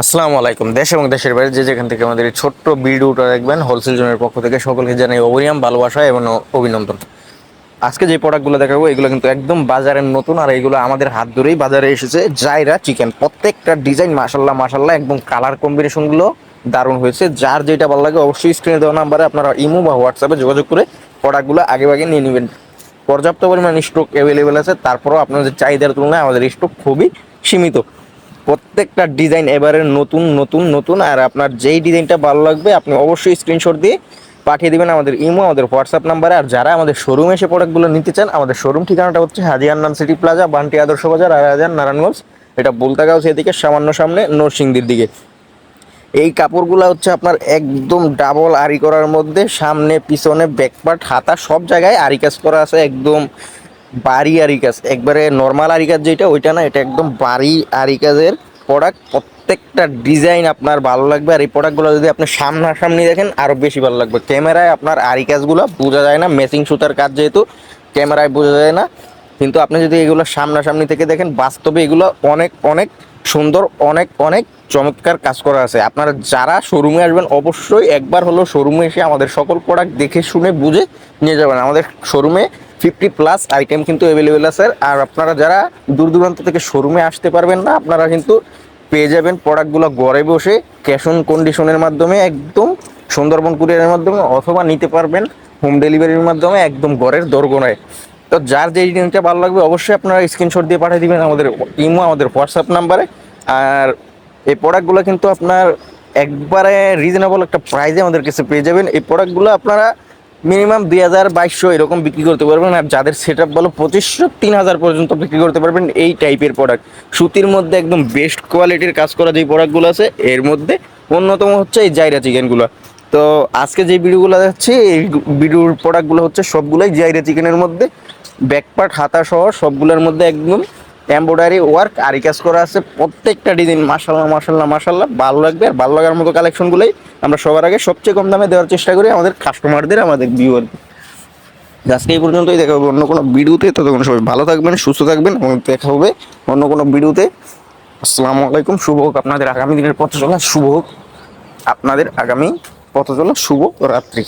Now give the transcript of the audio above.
আসসালামু আলাইকুম। দেশ এবং দেশের বাইরে যে যেখান থেকে আমাদের ছোট্ট ভিডিওটা দেখবেন হোলসেল জোনের পক্ষ থেকে সকলকে জানাই অবরিয়াম ভালোবাসা এবং অভিনন্দন। আজকে যে প্রোডাক্টগুলো দেখাবো, এগুলো কিন্তু একদম বাজারের নতুন আর এগুলো আমাদের হাত ধরেই বাজারে এসেছে। জাইরা চিকেন প্রত্যেকটা ডিজাইন মাসাল্লাহ মাসাল্লাহ একদম কালার কম্বিনেশনগুলো দারুণ হয়েছে। যার যেটা ভালো লাগে অবশ্যই স্ক্রিনে দেওয়া নাম্বারে আপনারা ইমো বা হোয়াটসঅ্যাপে যোগাযোগ করে প্রোডাক্টগুলো আগে আগে নিয়ে নেবেন। পর্যাপ্ত পরিমাণ স্টক অ্যাভেলেবেল আছে, তারপরেও আপনাদের চাহিদার তুলনায় আমাদের স্টক খুবই সীমিত। প্রত্যেকটা ডিজাইন এবারে নতুন নতুন নতুন, আর আপনার যেই ডিজাইনটা ভালো লাগবে, আপনি অবশ্যই স্ক্রিনশট দিয়ে পাঠিয়ে দেবেন আমাদের ইমো, আমাদের হোয়াটসঅ্যাপ নাম্বারে আর যারা আমাদের শোরুমে এসে প্রোডাক্টগুলো নিতে চান, আমাদের শোরুম ঠিকানাটা হচ্ছে হাজি আন্নান সিটি প্লাজা বান্টি আদর্শ বাজার আর আড়াইহাজার নারায়ণগঞ্জ। এটা বলতাগাঁও সেদিকে, সামান্য সামনে, নরসিংদীর দিকে। এই কাপড়গুলো হচ্ছে আপনার একদম ডাবল আরি করার মধ্যে, সামনে, পিছনে ব্যাকপার্ট হাতা, সব জায়গায় আরি কাজ করা আছে, একদম বাড়ি আরি কাজ। একবারে নর্মাল আরি কাজ যেটা, ওইটা না, এটা একদম বাড়ি আরি কাজের প্রোডাক্ট প্রত্যেকটা ডিজাইন আপনার ভালো লাগবে। আর এই প্রোডাক্টগুলো যদি আপনি সামনাসামনি দেখেন আরও বেশি ভালো লাগবে। ক্যামেরায় আপনার আরি কাজগুলো বোঝা যায় না। মেসিং সুতার কাজ যেহেতু, ক্যামেরায় বোঝা যায় না। কিন্তু আপনি যদি এগুলো সামনাসামনি থেকে দেখেন, বাস্তবে এগুলো অনেক অনেক সুন্দর, অনেক অনেক চমৎকার কাজ করা আছে। আপনারা যারা শোরুমে আসবেন, অবশ্যই একবার হলো শোরুমে এসে আমাদের সকল প্রোডাক্ট দেখে, শুনে, বুঝে নিয়ে যাবেন। আমাদের শোরুমে ফিফটি প্লাস আইটেম কিন্তু অ্যাভেলেবেল আছে। আর আপনারা যারা দূর দূরান্ত থেকে শোরুমে আসতে পারবেন না, আপনারা কিন্তু পেয়ে যাবেন প্রোডাক্টগুলো ঘরে বসে ক্যাশ অন কন্ডিশনের মাধ্যমে, একদম সুন্দরবন কুরিয়ারের মাধ্যমে অথবা নিতে পারবেন হোম ডেলিভারির মাধ্যমে একদম ঘরের দরগোনায় তো যার যে জিনিসটা ভালো লাগবে অবশ্যই আপনারা স্ক্রিনশট দিয়ে পাঠিয়ে দিবেন আমাদের ইমো, আমাদের হোয়াটসঅ্যাপ নাম্বারে আর এই প্রোডাক্টগুলো কিন্তু আপনার একবারে রিজনেবল একটা প্রাইজে আমাদের কাছে পেয়ে যাবেন। এই প্রোডাক্টগুলো আপনারা মিনিমাম দুই হাজার বাইশশো এরকম বিক্রি করতে পারবেন আর যাদের সেট আপ বলো, পঁচিশশো তিন হাজার পর্যন্ত বিক্রি করতে পারবেন এই টাইপের প্রোডাক্ট সুতির মধ্যে একদম বেস্ট কোয়ালিটির কাজ করা যে প্রোডাক্টগুলো আছে, এর মধ্যে অন্যতম হচ্ছে এই জাইরা চিকেনগুলো তো আজকে যে ভিডিওগুলো যাচ্ছে এই ভিডিওর প্রোডাক্টগুলো হচ্ছে সবগুলোই জাইরা চিকেনের মধ্যে। ব্যাকপার্ট হাতা সহ সবগুলোর মধ্যে একদম এমব্রয়ডারি ওয়ার্ক আরি কাজ করা আছে, প্রত্যেকটা ডিজাইন মাসাল্লাহ মাসাল্লাহ মাসাল্লাহ ভালো লাগবে আর ভালো লাগার মতো কালেকশনগুলোই আমরা সবার আগে সবচেয়ে কম দামে দেওয়ার চেষ্টা করি আমাদের কাস্টমারদের আমাদের ভিউয়ার আজকে এই পর্যন্তই, দেখা হবে অন্য কোনো ভিডিওতে। ততক্ষণ সবাই ভালো থাকবেন, সুস্থ থাকবেন, এবং দেখা হবে অন্য কোনো ভিডিওতে। আসসালামু আলাইকুম, শুভ হোক আপনাদের আগামী দিনের পথ চলা শুভ হোক আপনাদের আগামী পথ চলা শুভ রাত্রি।